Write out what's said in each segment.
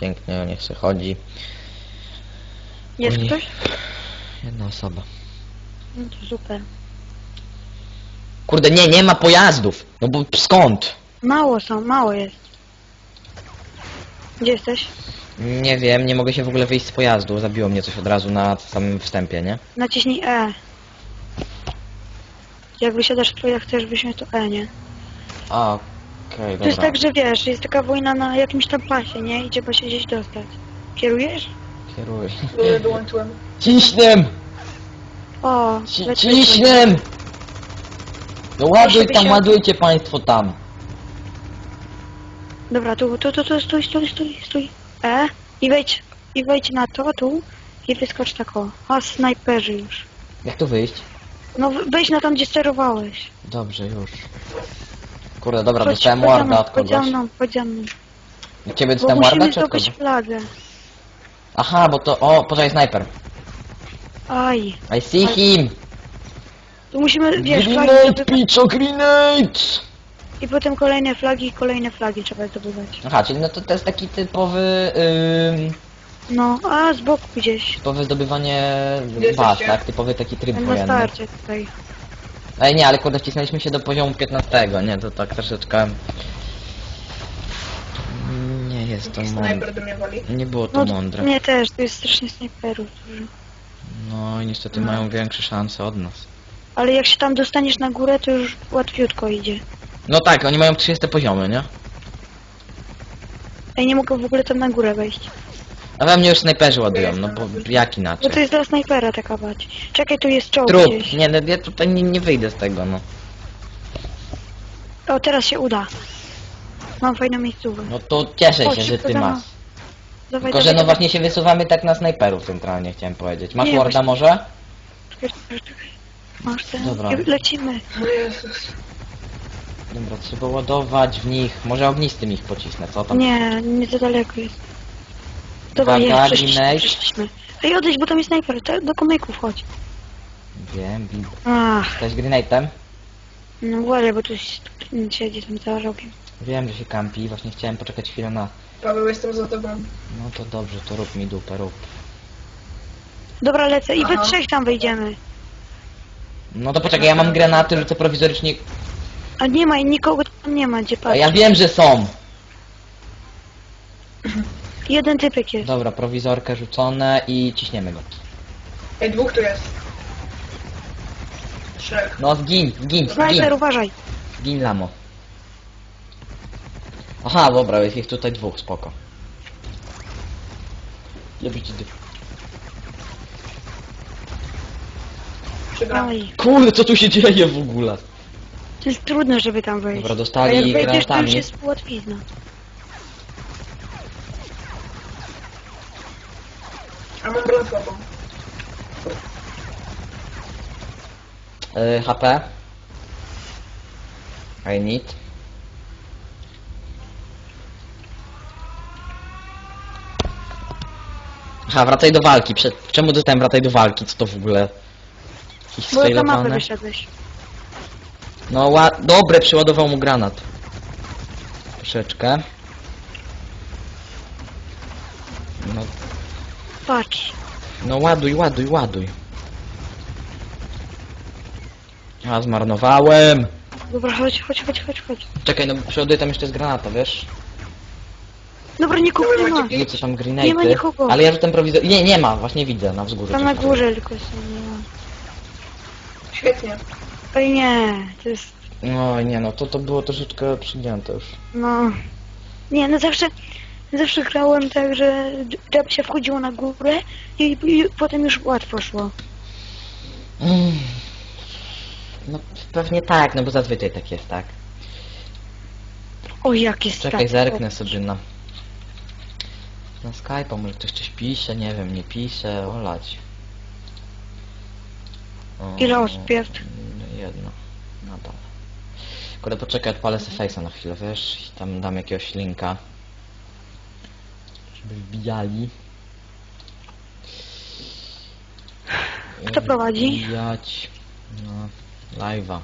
Pięknie, niech se chodzi. Jest Oj. ktoś? Jedna osoba. No to super. Kurde, nie, nie ma pojazdów. No bo skąd? Mało są, mało jest. Gdzie jesteś? Nie wiem, nie mogę się w ogóle wyjść z pojazdu. Zabiło mnie coś od razu na samym wstępie, nie? Naciśnij E. Jak wysiadasz w jak chcesz wysiąść to E, nie? A, okej, To jest dobra. tak, że wiesz, jest taka wojna na jakimś tam pasie, nie? I trzeba się gdzieś dostać. Kierujesz? Kieruj. Dobra, dołączyłem. Ciśniem! O, Ci- leć, Ciśniem! No ładuj tam, wysiąść. ładujcie państwo tam. Dobra, tu, tu, tu, tu, stój, stój, stój, stój. E. I wejdź, i wejdź na to, tu. I wyskocz tak o. A, snajperzy już. Jak tu wyjść? No w- wejdź na tam, gdzie sterowałeś. Dobrze, już. Kurde, dobra, Chodź, dostałem warda od kogoś. mną, chodź za mną. Od Ciebie Bo dostałem warda musimy czy od zdobyć kogo? flagę. Aha, bo to... O, poczekaj, snajper. Aj. I see him! Tu musimy, wiesz, flagi Grenade, zdobywać. piczo, grenade! I potem kolejne flagi, kolejne flagi trzeba zdobywać. Aha, czyli no to, to jest taki typowy... Ym, No, a z boku gdzieś. typowe zdobywanie Gdzie jesteście? tak? Typowy taki tryb Na wojenny. starcie tutaj. Ej, nie, ale kurde, wcisnęliśmy się do poziomu 15, nie? To tak troszeczkę... Nie jest to mądre. snajper do mnie wali. Nie było to No, mądre. mnie też, tu jest strasznie snajperów dużo. No i niestety No. mają większe szanse od nas. Ale jak się tam dostaniesz na górę, to już łatwiutko idzie. No tak, oni mają 30 poziomy, nie? Ej, nie mogę w ogóle tam na górę wejść. A we mnie już snajperzy ładują, no bo jak to inaczej? jest dla snajpera taka bać. Czekaj, tu jest czołg Trup! gdzieś. Nie, no ja tutaj nie, nie wyjdę z tego, no. O, teraz się uda. Mam fajną miejscówkę. No to cieszę Chodź, się, że szybko ty za mną. masz. Dawaj, Tylko, że dawaj, no dawaj. właśnie się wysuwamy tak na snajperów centralnie, chciałem powiedzieć. Masz Nie, warda właśnie- może? Czekaj, czekaj, czekaj. Masz ten? Dobra. I Lecimy. O Jezus. Dobra, trzeba ładować w nich. Może ognistym ich pocisnę, co tam? Nie, nie za daleko jest. Dobra, Uwaga, jest, grenade. przeszliśmy. Ej, odejdź, bo tam jest snajper. Te- Do komików chodź. Wiem, widzę. Ach, Jesteś grenade'em? no uważaj, bo tu s- siedzi tam za rogiem. Wiem, że się kampi, właśnie chciałem poczekać chwilę na... Paweł, jestem za tobą. No to dobrze, to rób mi dupę, rób. Dobra, lecę i we Aha. trzech tam wejdziemy. No to poczekaj, ja mam granaty, rzucę prowizorycznie... A nie ma, nikogo tam nie ma, gdzie A patrzeć. ja wiem, że są! Jeden typek jest. Dobra, prowizorkę rzucone i ciśniemy go. Ej, dwóch tu jest. Trzech. No zgin, zgin, zgin, Snajper, uważaj. zgin lamo. Aha, dobra, jest ich tutaj dwóch, spoko. Ci dy- Przegrałem. Kurde, co tu się dzieje w ogóle? to jest trudno, żeby tam wejść. Dobra, A dostali jak wejdziesz, to już granatami. jest łatwizna. A mam broń słabą. Y, HP. I need. Aha, wracaj do walki. Prze czemu dostałem wracaj do walki? Co to w ogóle? Jakieś Bo za mapę sfailowane? wyszedłeś. No ła... Dobre, przyładował mu granat. Troszeczkę. Patrz. no ładuj, ładuj, ładuj. A, zmarnowałem. Dobra, chodź, chodź, chodź, chodź, chodź. Czekaj, no przeładuję tam jeszcze z granata, wiesz? Dobra, nikogo nie ma. Nie co tam Nie ma nikogo. Ale ja rzucam prowizor... Nie, nie ma, właśnie widzę na wzgórzu. Tam na górze tylko są, nie ma. Świetnie. Oj nie, to jest, No nie no, to to było troszeczkę przygięte już. no... Nie, no zawsze, zawsze grałem tak, że żeby się wchodziło na górę i, i potem już łatwo szło. Mm. No pewnie tak, no bo zazwyczaj tak jest, tak? Oj, jak jest Czekaj, tak. zerknę sobie na... Na Skype'a, może ktoś coś pisze, nie wiem, nie pisze, olać. O, Ile osób jest? mm, Jedno, nadal. Kurde, poczekaj, odpalę sobie face'a na chwilę, wiesz, i tam dam jakiegoś linka. Wbijali. Kto prowadzi? Wbijać, no, live'a.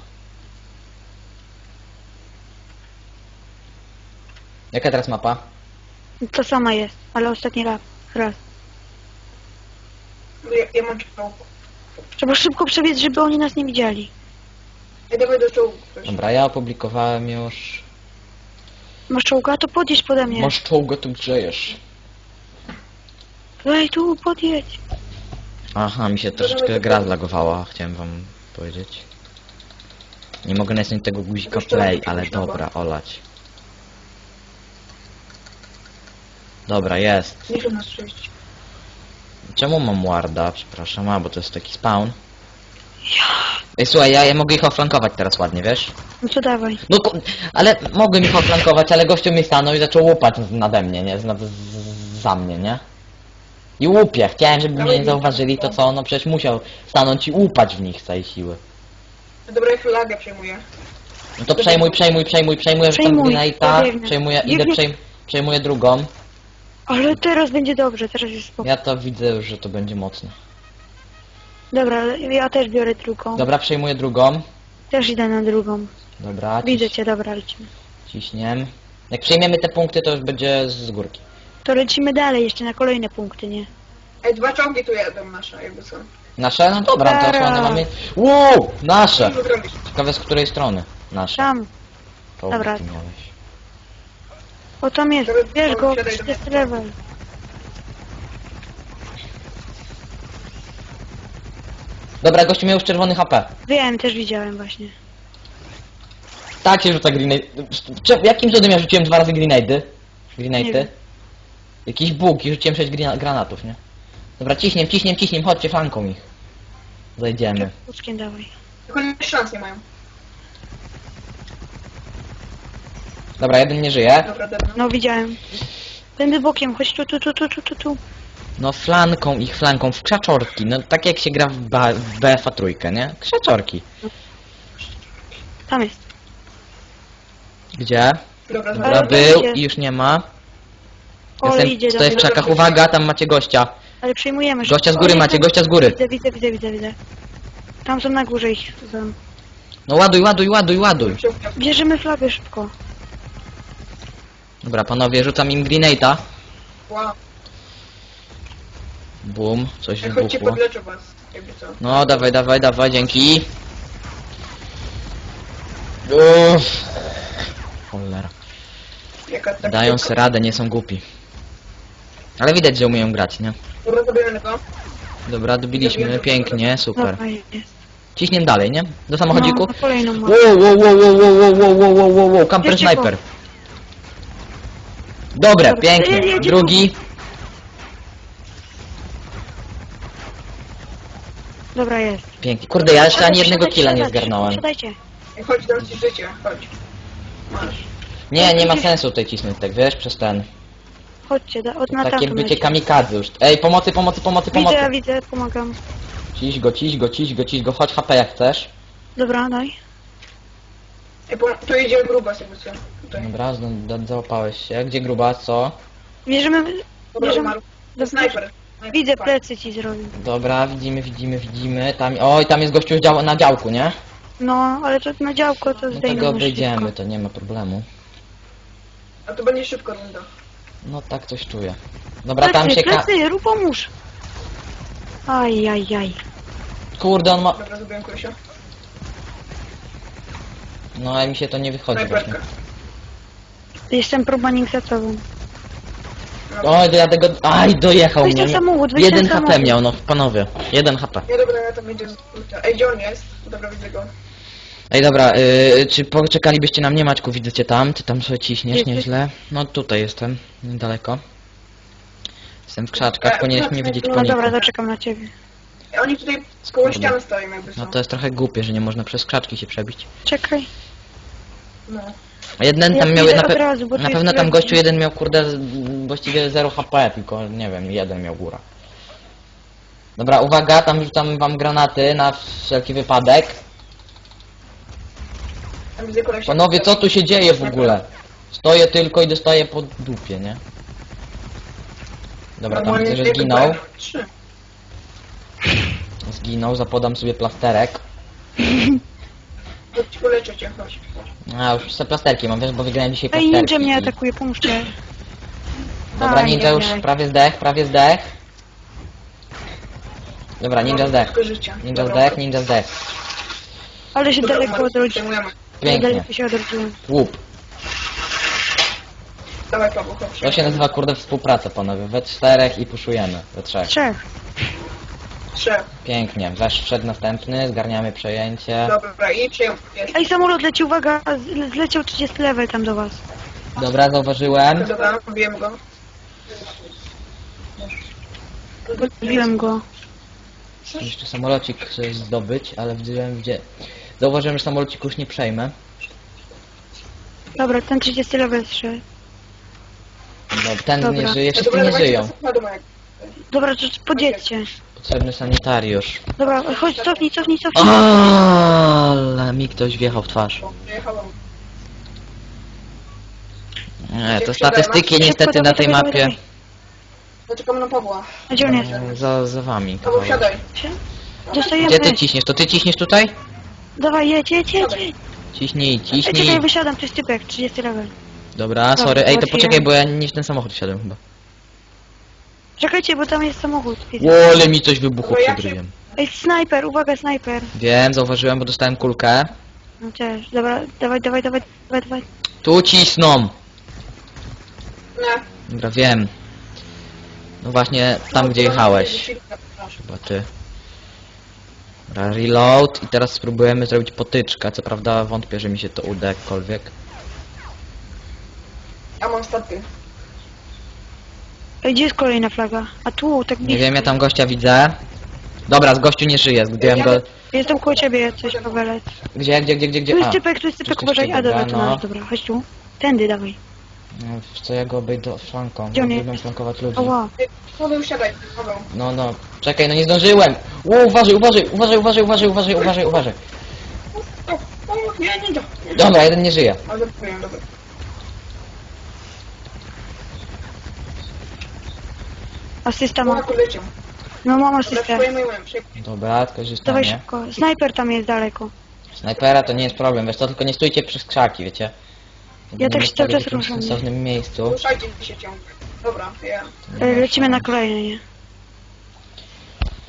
Jaka teraz mapa? To sama jest, ale ostatni raz. raz. No Ja, ja mam czołg. Trzeba szybko przebiec, żeby oni nas nie widzieli. Ej, dawaj do czołgu. Dobra, ja opublikowałem już. Masz czołga? To podjedź pode mnie. Masz czołgę, tu grzejesz. Ej, tu podjedź. Aha, mi się troszeczkę gra zlagowała, chciałem wam powiedzieć. Nie mogę nacisnąć tego guzika play, ale dobra, olać. Dobra, jest. Nas. Czemu mam warda? Przepraszam, a bo to jest taki spawn. Ej, słuchaj, ja, ja mogę ich oflankować teraz ładnie, wiesz? No to dawaj. No, ku- ale mogłem ich oflankować, ale gościu mi stanął i zaczął łupać z- nade mnie, nie? Z, z, z, za mnie, nie? I łupie. Chciałem, żeby mnie nie zauważyli, to co? No przecież musiał stanąć i łupać w nich z całej siły. No Dobra, ja flagę przejmuję. No to przejmuj, przejmuj, przejmuj, przejmuję rzucam Przejmuj, ja biegnę. przejmuję, idę, przejm, przejmuję drugą. Ale teraz będzie dobrze, teraz jest spoko. Ja to widzę już, że to będzie mocne. Dobra, ale ja też biorę drugą. Dobra, przejmuję drugą. Też idę na drugą. Dobra, Widzę cię, dobra, lecimy. ciśniem. Jak przejmiemy te punkty, to już będzie z górki. To lecimy dalej, jeszcze na kolejne punkty, nie? Ej, dwa czołgi tu jadą nasze, jakby co. Nasze? No dobra, to Dobra. one mamy... Uuu, nasze! Co zrobić? Ciekawe z której strony? Nasze. Tam. Czołgi Dobra. ty miałeś. O, tam jest. Dobra, Bierz go, siadaj do mnie. jest level. Dobra, gościu miał już czerwony HP. Wiem, też widziałem właśnie. Tak się rzuca grenade. Cze- Jakim cudem ja rzuciłem dwa razy grenady? Nie Grenady? wiem. Jakiś bóg i rzuciłem sześć grina- granatów, nie? Dobra, ciśniem, ciśniem, ciśniem, chodźcie flanką ich. Zajdziemy. Łuczkiem dawaj. Tylko oni szans nie mają. Dobra, jeden nie żyje. Dobra, dobra. No widziałem. Tędy bokiem, chodź tu, tu, tu, tu, tu, tu, tu. No flanką ich, flanką w krzaczorki. No tak jak się gra w, ba- w BFA trójkę, nie? Krzaczorki. Tam jest. Gdzie? Dobra, Dobra, dobra. był i już nie ma. Ole Jestem, idzie, stoję w dobra. krzakach, uwaga, tam macie gościa. Ale przejmujemy. Gościa z góry O, macie, gościa z góry. Widzę, widzę, widzę, widzę, widzę. Tam są na górze ich. Są. No ładuj, ładuj, ładuj, ładuj. Bierzemy flagę szybko. Dobra, panowie, rzucam im grenade'a. Wow. Bum, coś Ej, chodźcie, wybuchło. podleczę was. Jakby co. No, dawaj, dawaj, dawaj, dzięki. Uff. Cholera. Jaka Dają sobie radę, nie są głupi. Ale widać, że umieją grać, nie? Dobra, zabieramy to. Dobra, dobiliśmy, pięknie, super. Dobra, jest. Ciśniem dalej, nie? Do samochodziku? No, na kolejną ma. Wow, wow, wow, wow, wow, wow, wow, wow, wow, wow, wow, camper Jedzie go. sniper. Dobre, Dobra, pięknie. jedzie Drugi. Dobra, jest. Pięknie. Kurde, ja jeszcze ani jednego killa nie zgarnąłem. Siadajcie. Chodź, dam ci życie. Chodź. Masz. Nie, nie ma sensu tutaj cisnąć tak, wiesz, przez ten. Chodźcie, da, od na Takie tamtą bycie lecie. kamikadze już. Ej, pomocy, pomocy, pomocy, pomocy. Widzę, widzę, pomagam. Ciś go, ciś go, ciś go, ciś go. Chodź HP jak chcesz. Dobra, daj. Ej, po, tu jakby co. Tutaj. Dobra, zna- za- załapałeś się. Gdzie gruba, co? Bierzemy... Dobra, bierzemy... umarł. Dobra. Snajper. Snajper, Widzę, plecy ci zrobił. Dobra, widzimy, widzimy, widzimy. Tam, oj, tam jest gościu dział na działku, nie? No, ale to na działko to No zdejmiemy go szybko. wyjdziemy, to nie ma problemu. A to będzie szybko runda. No tak coś czuję. Dobra, tam Plecy, się ka... plecy, rób pomóż. Aj, aj, aj. Kurde, on ma... Dobra, zrobiłem kolesia. No, ale mi się to nie wychodzi właśnie. Snajperka. Jestem probanik za tobą. No. Oj, dojadę go... Aj, dojechał Weź mnie. ten samochód, weź Jeden HP samochód. miał, no panowie. Jeden HP. Nie, dobra, ja tam z ulta. Ej, gdzie on jest? Dobra, widzę go. Ej, dobra, yy, czy poczekalibyście na mnie, Maćku? Widzę cię tam, ty tam sobie ciśniesz, Jesteś? nieźle. No tutaj jestem, niedaleko. Jestem w krzaczkach, powinieneś mnie no, widzieć no, po No dobra, zaczekam na ciebie. Ej, oni tutaj z koło Kurde. ściany stoją, jakby co. No to jest trochę głupie, że nie można przez krzaczki się przebić. Czekaj. No. A jeden Ja tam miał, idę na, od pe razu, bo tu na jest pewno tam lepiej. gościu jeden miał, kurde, z- właściwie 0 HP, tylko nie wiem, jeden miał góra. Dobra, uwaga, tam rzucam wam granaty na wszelki wypadek. Tam widzę kolesia. Panowie, co tu się dzieje w ogóle? Stoję tylko i dostaję po dupie, nie? Dobra, tam widzę, że zginął. Trzy. Zginął, zapodam sobie plasterek. Chodź, poleczę cię, chodź. chodź. A, już te plasterki mam, wiesz, bo wygrałem dzisiaj Ej, plasterki. ninja mnie i- atakuje, pomóżcie. Dobra, ninja już prawie zdech, prawie zdech. Dobra, ninja zdech. Tylko życia. Ninja Dobra. zdech, ninja zdech. Ale się Dobra, daleko przejmujemy. Pięknie. Daleko się odrodziłem. Łup. Dawaj, Paweł, chodź. To się nazywa kurde współpraca panowie. We czterech i puszujemy. We trzech. Trzech. Trzech. Pięknie. Wesz wszedł następny, zgarniamy przejęcie. Dobra, i przejmujemy. Ej, samolot leci, uwaga, z- zleciał 30 level tam do was. Dobra, zauważyłem. Dobra, wiem go. Zbiłem go. Jeszcze samolocik chcę zdobyć, ale widziałem gdzie. Zauważyłem, że samolocik już nie przejmę. Dobra, ten 30 level strzeli. No, ten Dobra. nie żyje, wszyscy Dobra, nie żyją. Dobra, to podjedźcie. Potrzebny sanitariusz. Dobra, chodź, cofnij, cofnij, cofnij. Ale mi ktoś wjechał w twarz. Nie, to statystyki niestety na tej mapie. Zaczekamy na Pawła. A Gdzie on jest? e, Za, za wami. Paweł, kawałek. siadaj. Dostajemy. Gdzie ty ciśniesz? To ty ciśniesz tutaj? Dawaj, jedź, jedź, jedź. jedź. Ciśnij, Ej, czekaj, ciśnij. wysiadam, to jest typek, 30 level. Dobra, sorry. Ej, to poczekaj, bo ja nie w ten samochód wsiadłem chyba. Czekajcie, bo tam jest samochód. Łole mi coś wybuchło Dobra, jak przed się- ryjem. Ej, snajper, uwaga, snajper. Wiem, zauważyłem, bo dostałem kulkę. No też, dobra, dawaj, dawaj, dawaj, dawaj, dawaj. Tu cisną! Nie. Dobra, wiem. No właśnie, tam gdzie jechałeś. Chyba ty. Dobra, reload i teraz spróbujemy zrobić potyczkę. Co prawda wątpię, że mi się to uda jakkolwiek. Ja mam staty. Ej, gdzie jest kolejna flaga? A tu, tak Nie blisko. wiem, ja tam gościa widzę. Dobra, z gościu nie żyje, zgubiłem go. Jestem koło ciebie, coś, Pawelec. Gdzie, gdzie, gdzie, gdzie, Tu gdzie? jest A, typek, tu jest typek, uważaj. A, dobra, dobra, tu no. masz, dobra, chodź tu. Tędy, dawaj. No, wiesz co, ja go obejdę flanką. Gdzie on Lubię jest? flankować ludzi. Ała. Paweł, siadaj. Paweł. No, no, czekaj, no nie zdążyłem! O, uważaj, uważaj, uważaj, uważaj, uważaj, uważaj, uważaj, uważaj. O, o, nie, nie, nie. Dobra, jeden nie żyje. Ale powiem, dobra. Asysta mam. Leciał. No mam Dobra, asystę. przejmujemy, przejmujemy. Dobra, Dawaj szybko. Snajper tam jest daleko. Snajpera to nie jest problem, wiesz co, tylko nie stójcie przez krzaki, wiecie? Ja tak się cały czas w ruszam. sensownym miejscu. Ruszajcie się ciągle. Dobra, ja. E, Lecimy na kolejne, nie?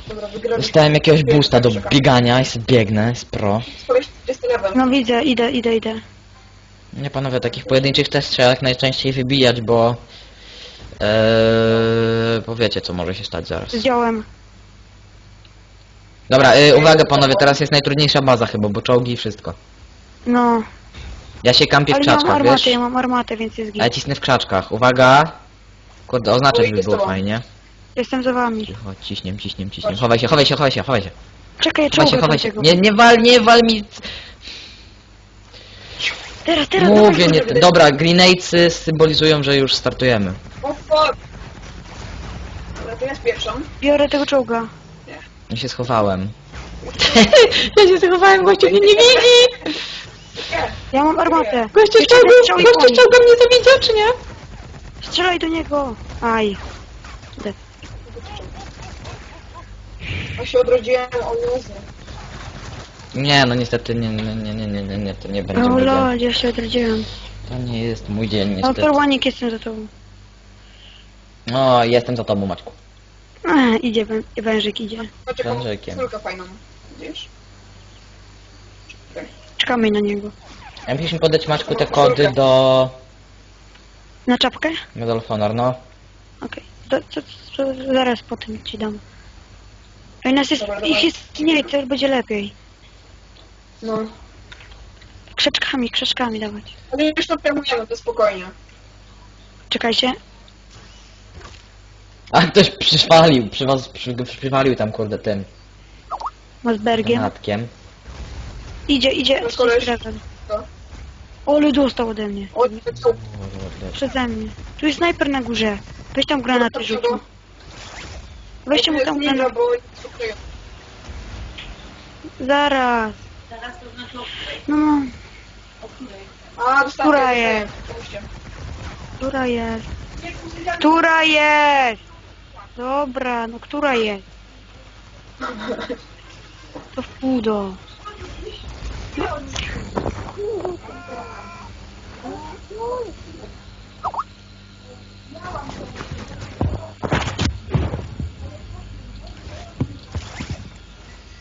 Dobra, wygraliśmy. Dostałem jakiegoś boosta do biegania i sobie biegnę, jest pro. Swoje 40 level. No widzę, idę, idę, idę. Nie panowie, takich pojedynczych też trzeba jak najczęściej wybijać, bo... Eee, bo wiecie co może się stać zaraz. Zdjąłem. Dobra, yy, uwaga panowie, teraz jest najtrudniejsza baza chyba, bo czołgi i wszystko. No. Ja się kampię w Ale ja mam krzaczkach, armatę, wiesz? ja mam armatę, więc jest A ja git. cisnę w krzaczkach, uwaga! Kurde, oznaczać by było fajnie. Jestem za wami. Cicho, ciśniem, ciśniem, ciśniem. Chowaj się, chowaj się, chowaj się, chowaj się. Czekaj, Chowaj się, czołgę chowaj się. tego. Nie, nie wal, nie wal mi... Teraz, teraz, Mówię, dawaj, nie... Dobra, grenade'sy symbolizują, że już startujemy. O fuck! Dobra, to ja spieprzam. Biorę tego czołga. Ja się schowałem. ja się schowałem, gościu mnie nie widzi! Nie, Ja mam armatę. Gościu Jeszcze i gościu mnie zawidział, czy nie? Strzelaj do niego. Aj. ja się odrodziłem, o Jezu. Nie, no niestety nie, nie, nie, nie, nie, nie, nie to nie będzie O mój dzień. lol, ja się odrodziłem. To nie jest mój dzień, No niestety. perłanik jestem za tobą. O, jestem za tobą, Maćku. Ech, idzie, wę- wężyk idzie. Macie komuś Wężykiem. fajną. Widzisz? Czekamy na niego. Ja musisz mi podać, Maćku, te kody do Na czapkę? Medal of Honor, no. Okej. To, to, to zaraz potem ci dam. Ej, nas jest, Dobra, ich jest mniej, to będzie lepiej. No. Krzaczkami, krzaczkami dawać. Ale już to przejmujemy, to spokojnie. Czekajcie. A ktoś przywalił, przy was, przy, przywalił tam, kurde, tym Mosbergiem. granatkiem. Idzie, idzie. Nasz koleś. level. Co? Ole dostał ode mnie. O, nie, co? Przeze mnie. Tu jest snajper na górze. Weź tam granaty rzuć. mu. Weźcie mu tam Ninja, granaty. bo spokojnie. Zaraz. No, no. A, dostałem. Która jest? Która jest? Która jest? Dobra, no która jest? To w pudo.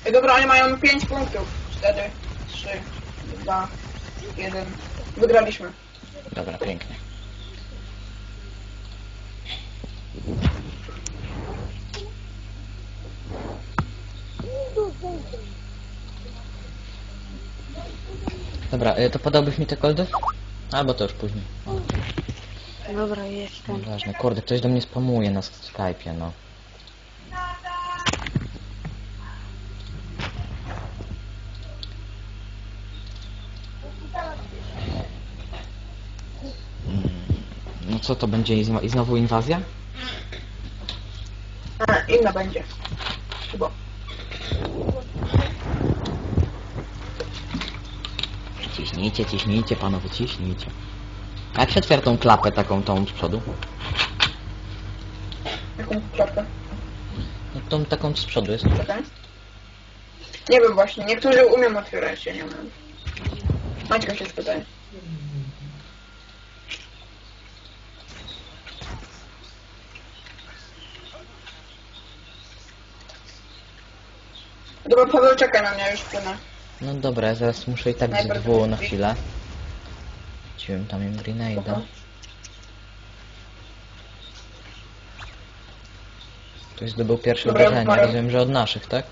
Ej, dobra, oni mają 5 punktów. 4, 3, 2, 1. Wygraliśmy. Dobra, pięknie. Dobra, y, to podałbyś mi te koldy? Albo to już później. Dobra, jestem. Nieważne. Kurde, ktoś do mnie spamuje na Skype'ie, no. Mm, No co to będzie? I zno- I znowu inwazja? A, inna będzie. Chyba. Ciśnijcie, ciśnijcie, panowie, ciśnijcie. A jak się otwiera tą klapę taką tą z przodu? Jaką klapkę? No tą taką z przodu jest. Czekaj. Nie wiem właśnie, niektórzy umiem otwierać, ja nie umiem. Maćka się spytaj. Dobra, Paweł, czekaj na mnie, już płynę. No dobra, zaraz muszę i tak z Najpierw dwu na chwilę. Rzuciłem tam im grenade'a. Ktoś zdobył pierwsze Dobra, uderzenie, parę. rozumiem, że od naszych, tak?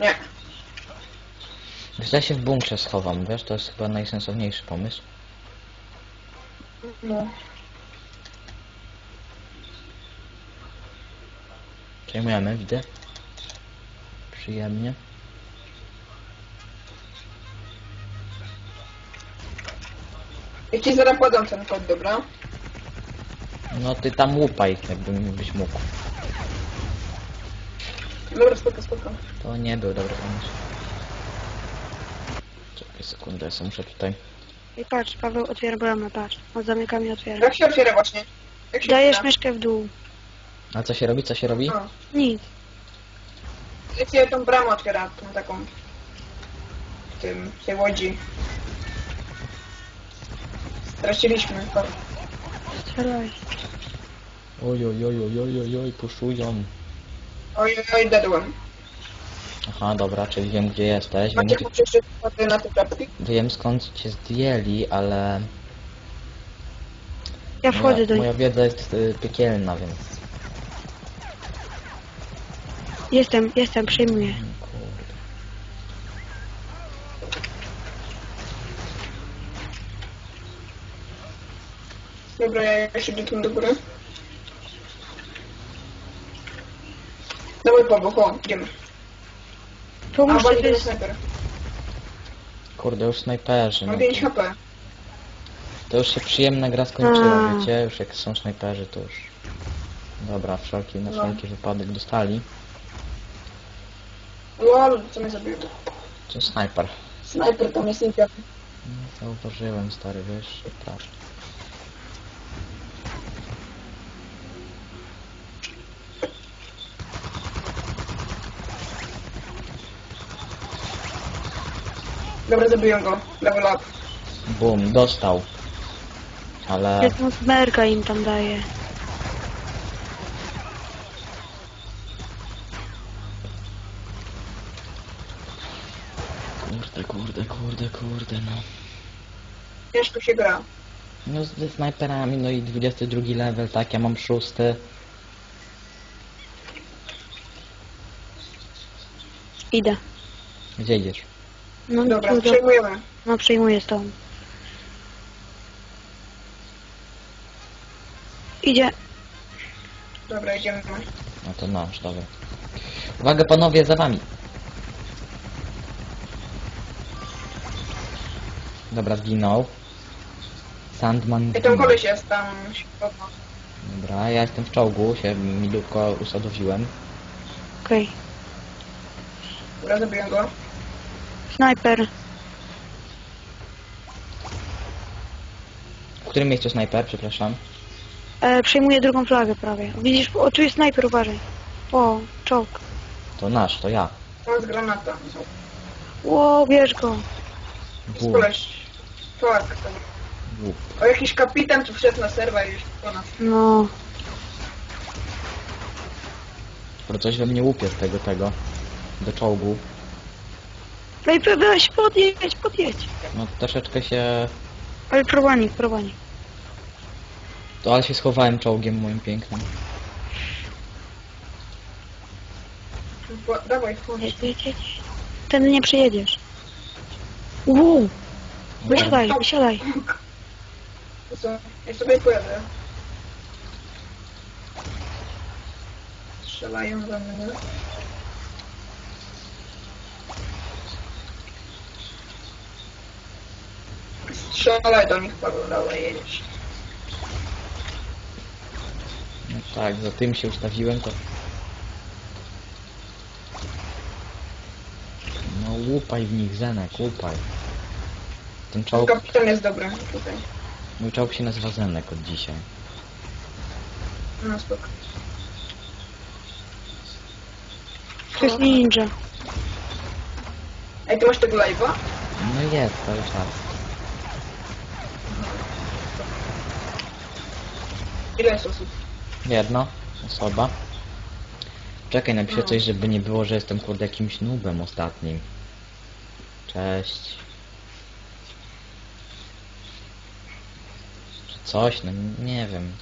Nie. Wiesz, ja się w bunkrze schowam, wiesz, to jest chyba najsensowniejszy pomysł. No. Przejmujemy, widzę. Przyjemnie. Ja ci zaraz podam ten kod, dobra? No ty tam łupaj, jakbyś mógł. Dobra, spoko, spoko. To nie był dobry pomysł. Czekaj sekundę, ja sobie muszę tutaj... I patrz, Paweł otwiera bramę, patrz. On zamykam i otwiera. Jak się otwiera właśnie? Jak się Dajesz otwiera? myszkę w dół. A co się robi, co się robi? Nic. jak się tą bramę otwiera, tą taką... W tym, w tej łodzi. Straciliśmy. Strzelaj. Oj, oj, oj, oj, oj, oj, oj, puszują. Oj, oj, oj, dedłem. Aha, dobra, czyli wiem gdzie jesteś, wiem, gdzie... jeszcze kody na te klapki? wiem skąd cię zdjęli, ale... Ja wchodzę moja, do nich. moja wiedza jest y, piekielna, więc... Jestem, jestem, przyjmuję. Dobra, ja jeszcze idę tam do góry. Dawaj, Paweł, ho, idziemy. A, Pomóżcie, wali to jest... snajper. Kurde, już snajperzy, no Mam 5 to, HP. to już się przyjemna gra skończyła, A. wiecie? Już jak są snajperzy, to już... Dobra, wszelki, na No. wszelki wypadek dostali. Lol, co mnie zabił? To snajper. Snajper tam jest niepewny. No, Zauważyłem, stary, wiesz, tak. Dobra, zabiłem go. Level up. Bum, dostał. Ale... Jedną smerka im tam daje. Kurde, kurde, kurde, kurde, no. Ciężko się gra. No ze snajperami, no i 22 level, tak, ja mam szósty. Idę. Gdzie idziesz? No, Dobra, tu do... przejmujemy. no przyjmuję stąd. Idzie. Dobra, idziemy. No to nasz, dobra. Uwaga panowie, za wami. Dobra, zginął. Sandman I zginął. koleś jest, tam. Dobra, ja jestem w czołgu, się milutko usadowiłem. Okej. Dobra, zabiłem go. Snajper. W którym miejscu snajper, przepraszam? E, przejmuję drugą flagę prawie. Widzisz, o tu jest snajper, uważaj. O, czołg. To nasz, to ja. Mam z granata. Ło, bierz go. Jest Bum. koleś. Tak. O, jakiś kapitan tu wszedł na serwer już po nas. No. Pro coś we mnie łupie z tego, tego. Do czołgu. Ej, we- weź, podjedź, podjedź. No troszeczkę się... Ale prowanik, prowanik. To ale się schowałem czołgiem moim pięknym. Dawaj, wchodź. Jedź, jedź, jedź. Ten nie przejedziesz. Wow. Wysiadaj, wysiadaj. To co? Ja sobie pojadę. Strzelają za mnie. Strzelaj do nich, Paweł, jedziesz. No tak, za tym się ustawiłem, to... No łupaj w nich, Zenek, łupaj. Ten czołg... Kapitan jest dobry tutaj. Mój czołg się nazywa Zenek od dzisiaj. No spoko. To jest ninja. Ej, ty masz tego live'a? No jest, cały czas. Ile jest osób? Jedna osoba. Czekaj, napiszę No. coś, żeby nie było, że jestem kurde jakimś nubem ostatnim. Cześć. Czy coś? No nie wiem.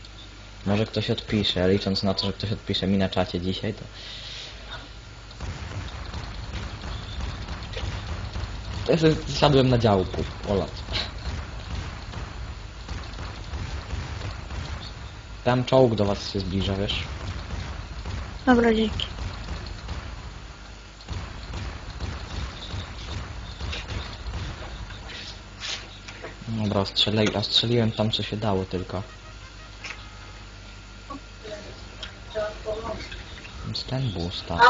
Może ktoś odpisze, licząc na to, że ktoś odpisze mi na czacie dzisiaj, to... To sobie zsiadłem na działku, olać. Tam czołg do was się zbliża, wiesz? Dobra, dzięki. Dobra, ostrzeli, ostrzeliłem tam co się dało tylko. Ten bus, tak.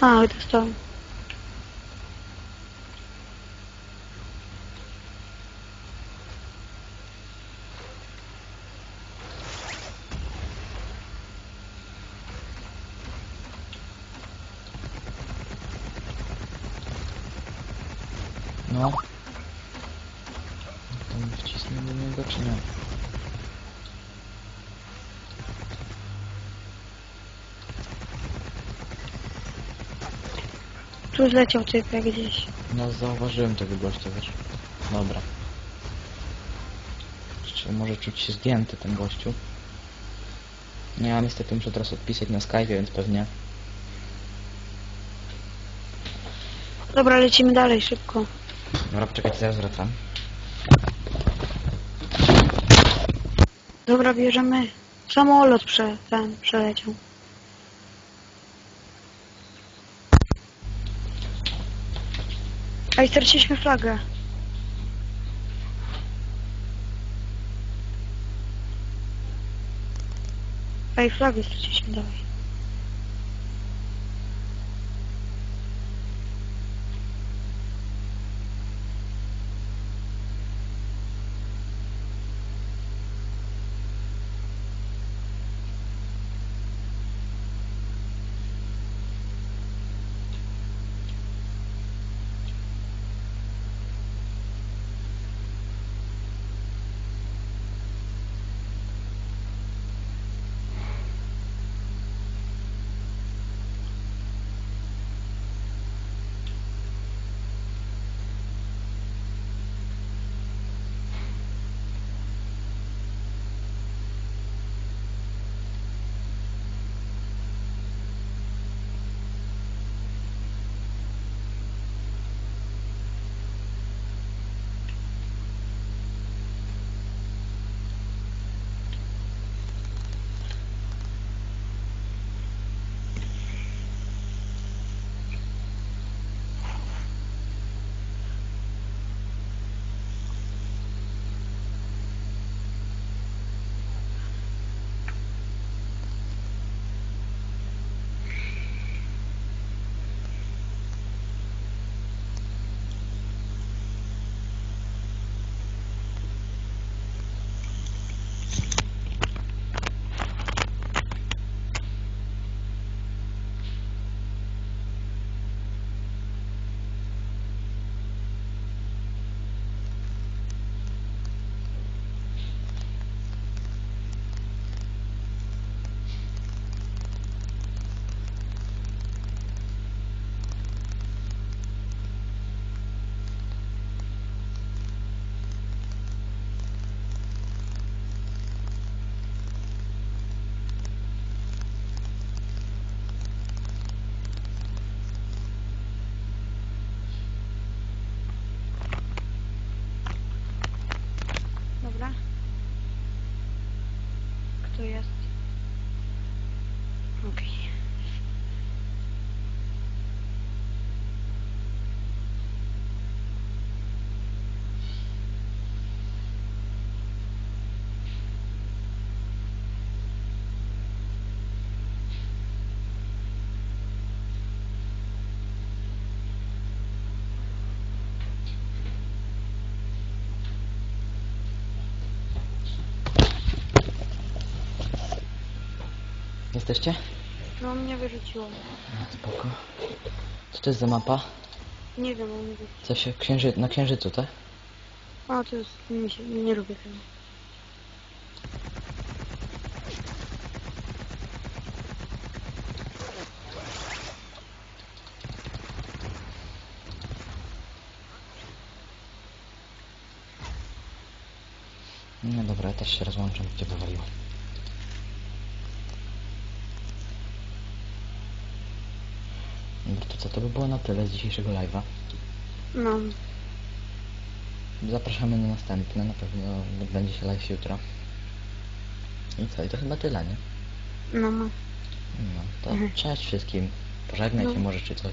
A, dostałem. No. Tam wcisnę do niego, czy nie? Tu zleciał typek gdzieś. No zauważyłem tego gościa, wiesz. Dobra. Może czuć się zdjęty ten gościu? Nie, ja niestety muszę teraz odpisać na Skype, więc pewnie... Dobra, lecimy dalej, szybko. Dobra, poczekajcie, zaraz wracam. Dobra, bierzemy. Samolot prze, ten przeleciał. Ej, straciliśmy flagę. Ej, flagę straciliśmy, dawaj. Jesteście? No mnie wyrzuciło. No, spoko. Co to jest za mapa? Nie wiem, mnie wyrzucił. Co się księży... na księżycu, tak? O, to jest... Mi się, nie lubię tego. No dobra, ja też się rozłączam, gdzie wywaliło. To co, to by było na tyle z dzisiejszego live'a. No, Zapraszamy na następny, na pewno będzie się live jutro. I co, i to chyba tyle, nie? no, no. No, to Mhm. cześć wszystkim. Pożegnaj No. się może czy coś.